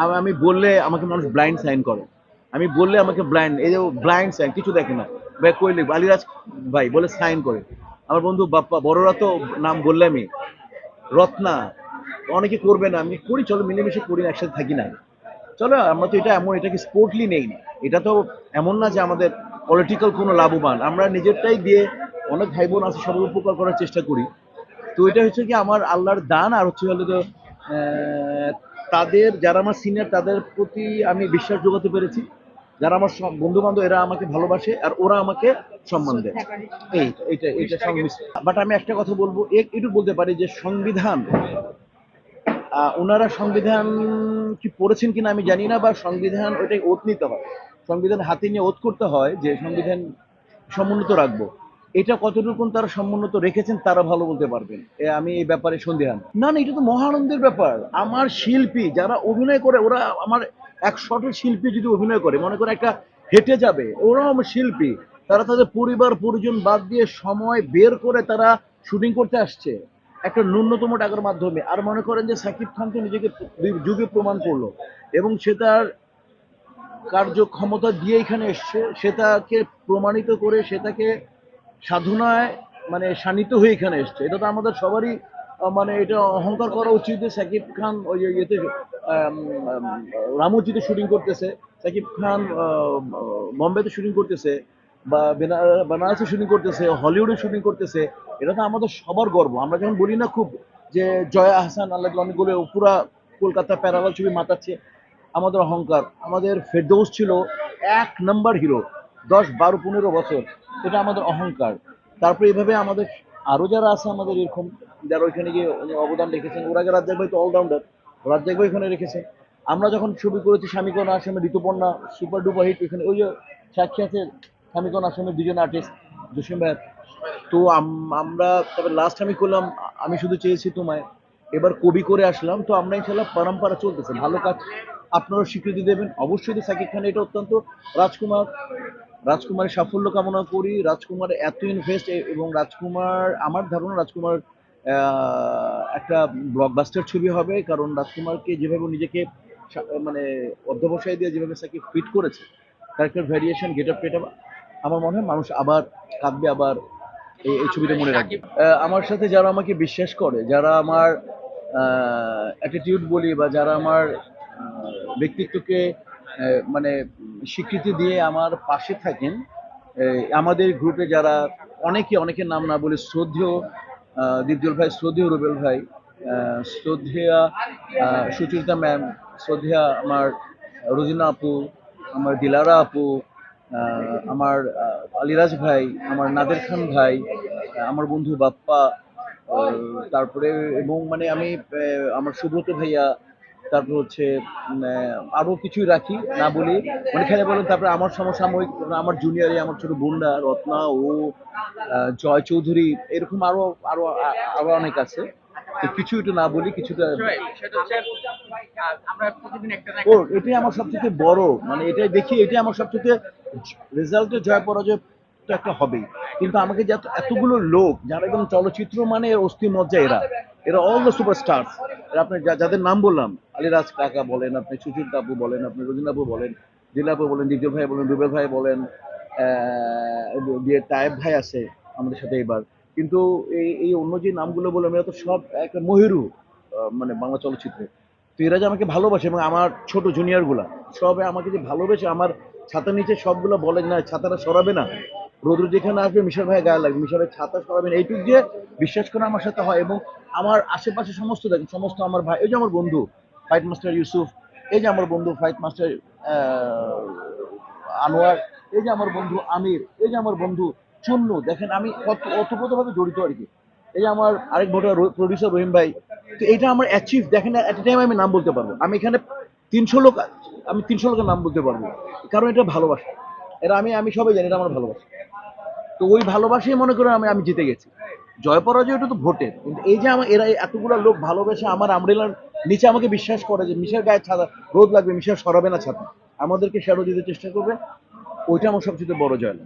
আম- বললে আমাকে মানুষ ব্লাইন্ড সাইন করে। আমি বললে আমাকে ব্লাইন্ড এই যে ব্লাইন্ড সাইন কিছু দেখে না। ভাই কই লিখব? আলিরাজ ভাই বলে সাইন করে। আমার বন্ধু বাপ্পা বড়রা তো নাম বললে আমি। রত্না অনেকে করবে না। আমি করি চলো মিলেমিশে করি না, একসাথে থাকি না। চলো আমরা তো এটা এমন এটাকে স্পোর্টলি নেই। না এটা তো এমন না যে আমাদের পলিটিক্যাল কোনো লাভবান। আমরা নিজেরটাই দিয়ে অনেক ভাই বোন আছে সবার উপকার করার চেষ্টা করি। তো এটা হচ্ছে কি আমার আল্লাহর দান আর হচ্ছে হলো তো তাদের যারা আমার সিনিয়র তাদের প্রতি আমি বিশ্বাস যোগাতে পেরেছি। যারা আমার বন্ধু বান্ধব এরা আমাকে ভালোবাসে আর ওরা আমাকে সম্মান দেয়। এই এটা এটা সংমিশ্রণ বাট আমি একটা কথা বলব এ- একটু বলতে পারি যে সংবিধান ওনারা সংবিধান কি পড়েছেন কিনা আমি জানি না বা সংবিধান ওইটাই ওত নিতে হয়। সংবিধান হাতে নিয়ে ওত করতে হয় যে সংবিধান সমুন্নত রাখব। এটা কতটুকু তারা সমুন্নত রেখেছেন, তারা ভালো বলতে পারবেন। আমি এই ব্যাপারে সন্দেহান। না না, এটা তো মহানন্দের ব্যাপার। আমার শিল্পী, যারা অভিনয় করে, ওরা আমার এক শটের শিল্পী যদি অভিনয় করে, মনে করে একটা হেঁটে যাবে, ওরাও আমার শিল্পী। তারা তাদের পরিবার, পরিজন বাদ দিয়ে সময় বের করে তারা শুটিং করতে আসছে। একটা ন্যূনতম টাকার মাধ্যমে। আর মনে করেন যে সাকিব খান তো নিজেকে যুগে প্রমাণ করল। এবং সে তার কার্যক্ষমতা দিয়ে এখানে এসছে, সে তাকে প্রমাণিত করে, সে তাকে সাধনায় মানে শানিত হয়ে এখানে এসছে। এটা তো আমাদের সবারই মানে এটা অহংকার করা উচিত যে সাকিব খান ওই ইয়েতে রামুজিতে শুটিং করতেছে, সাকিব খান বম্বেতে শুটিং করতেছে, বা বেনা- বেনারসে শুটিং করতেছে, হলিউডে শুটিং করতেছে, এটা তো আমাদের সবার গর্ব। আমরা যখন বলি না খুব যে জয়া আহসান আল্লাহ অনেকগুলো পুরা কলকাতা প্যারালাল ছবি মাতাচ্ছে, আমাদের অহংকার, আমাদের ফেরদৌস ছিল এক নাম্বার হিরো দশ, বারো, পনেরো বছর। এটা আমাদের অহংকার। তারপরে এভাবে আমাদের আরও যারা আছে আমাদের এরকম, যারা ওইখানে গিয়ে অবদান রেখেছেন, ওরা আগে রাজ্জাক ভাই তো অলরাউন্ডার রাজ্জাক ভাই ওখানে রেখেছেন। আমরা যখন ছবি করেছি স্বামীকোনা আসামে ঋতুপর্ণা সুপার ডুপার হিট ওইখানে ওই যে সাক্ষী আছে স্বামীকোনা আসামের দুজন আর্টিস্ট জসিম ভাই। তো আম- আমরা তবে লাস্ট আমি করলাম, আমি শুধু চেয়েছি তোমায়, এবার কবি করে আসলাম, তো আমরা ইনশাল্লাহ পরম্পরা চলতেছে, ভালো কাজ আপনারা স্বীকৃতি দেবেন। অবশ্যই তো সাকিব খান, এটা অত্যন্ত রাজকুমার রাজকুমারের সাফল্য কামনা করি। রাজকুমার এত ইনভেস্ট এবং রাজকুমার, আমার ধারণা রাজকুমার একটা ব্লকবাস্টার ছবি হবে। কারণ রাজকুমারকে যেভাবে নিজেকে মানে অধ্যবসায় দিয়ে যেভাবে সাকিব ফিট করেছে ক্যারেক্টার ভ্যারিয়েশন গেট আপ টেট আমার মনে হয় মানুষ আবার কাঁদবে, আবার এই ছবিটা মনে রাখবে। আমার সাথে যারা আমাকে বিশ্বাস করে, যারা আমার অ্যাটিটিউড বলি বা যারা আমার ব্যক্তিত্বকে মানে স্বীকৃতি দিয়ে আমার পাশে থাকেন। আমাদের গ্রুপে যারা অনেকে, অনেকের নাম না বলে শ্রদ্ধেয় দীপজল ভাই, শ্রদ্ধেয় রুবেল ভাই শ্রদ্ধেয়া সুচরিতা ম্যাম, শ্রদ্ধেয়া আমার রোজিনা আপু, আমার দিলারা আপু আমার আলিরাজ ভাই, আমার নাদের খান ভাই, আমার বন্ধু বাপ্পা তারপরে এবং মানে আমি আমার সুব্রত ভাইয়া তারপর হচ্ছে উম, আহ, আরও কিছুই রাখি না বলি। মানে খেলে বলেন তারপরে আমার সমসাময়িক আমার জুনিয়রে আমার ছোট বোনরা রত্না ও জয় চৌধুরী এরকম আরও আরও আ- আরও অনেক আছে। কিছু একটু না বলি কিছুটা ও এটাই আমার সবথেকে বড়। মানে এটাই দেখি এটাই আমার সবথেকে রেজাল্টে জয় পরাজয় তো একটা হবেই। কিন্তু আমাকে যে এতগুলো লোক যারা একদম চলচ্চিত্র মানে অস্থি মজ্জা এরা এরা অল দ্য সুপারস্টার এরা আপনি যাদের নাম বললাম, আলিরাজ কাকা বলেন, আপনি সুচিত আপু বলেন, আপনি রোজিনাপু বলেন দিলাপু বলেন, দ্বিতীয় ভাই বলেন, রুবেল ভাই বলেন তায়েব ভাই আছে আমাদের সাথে এবার। কিন্তু এই এই অন্য যে নামগুলো বললাম, এরা তো সব একটা মহিরু মানে বাংলা চলচ্চিত্রে। তো এরা যে আমাকে ভালোবাসে এবং আমার ছোট জুনিয়রগুলা সবে আমাকে যে ভালোবেসে আমার ছাতার নিচে সবগুলো বলে না, ছাতাটা সরাবে না রোদ্র যেখানে আসবে, মিশর ভাই গায়ে লাগবে। মিশরের ছাতা সরাবেন, এইটুক যে বিশ্বাস করে আমার সাথে হয় এবং আমার আশেপাশে সমস্ত দেখেন, সমস্ত আমার ভাই, এই যে আমার বন্ধু ফাইট মাস্টার ইউসুফ এই যে আমার বন্ধু ফাইট মাস্টার আনোয়ার, এই যে আমার বন্ধু আমির, এই যে আমার বন্ধু চুন্নু, দেখেন আমি অতপ্রতভাবে জড়িত আর কি। এই যে আমার আরেক ভোটার প্রডিউসার রহিম ভাই, তো এটা আমার অ্যাচিভ দেখেন এট এ টাইম আমি নাম বলতে পারব। আমি এখানে তিনশো লোক, আমি তিনশো লোকের নাম বলতে পারব। কারণ এটা ভালোবাসা। এটা আমি আমি সবাই জানি এটা আমার ভালোবাসা। তো ওই ভালোবাসেই মনে করেন আমি আমি জিতে গেছি। জয় পরাজয় এটা তো ভোটের। কিন্তু এই যে আমার এরা এতগুলো লোক ভালোবেসে আমার আমরেলার নিচে আমাকে বিশ্বাস করে যে মিশার গায়ে ছাতা রোদ লাগবে, মিশার সরাবে না ছাতা। আমাদেরকে সেরো দিতে চেষ্টা করবে। ওইটা আমার সবচেয়ে বড় জয়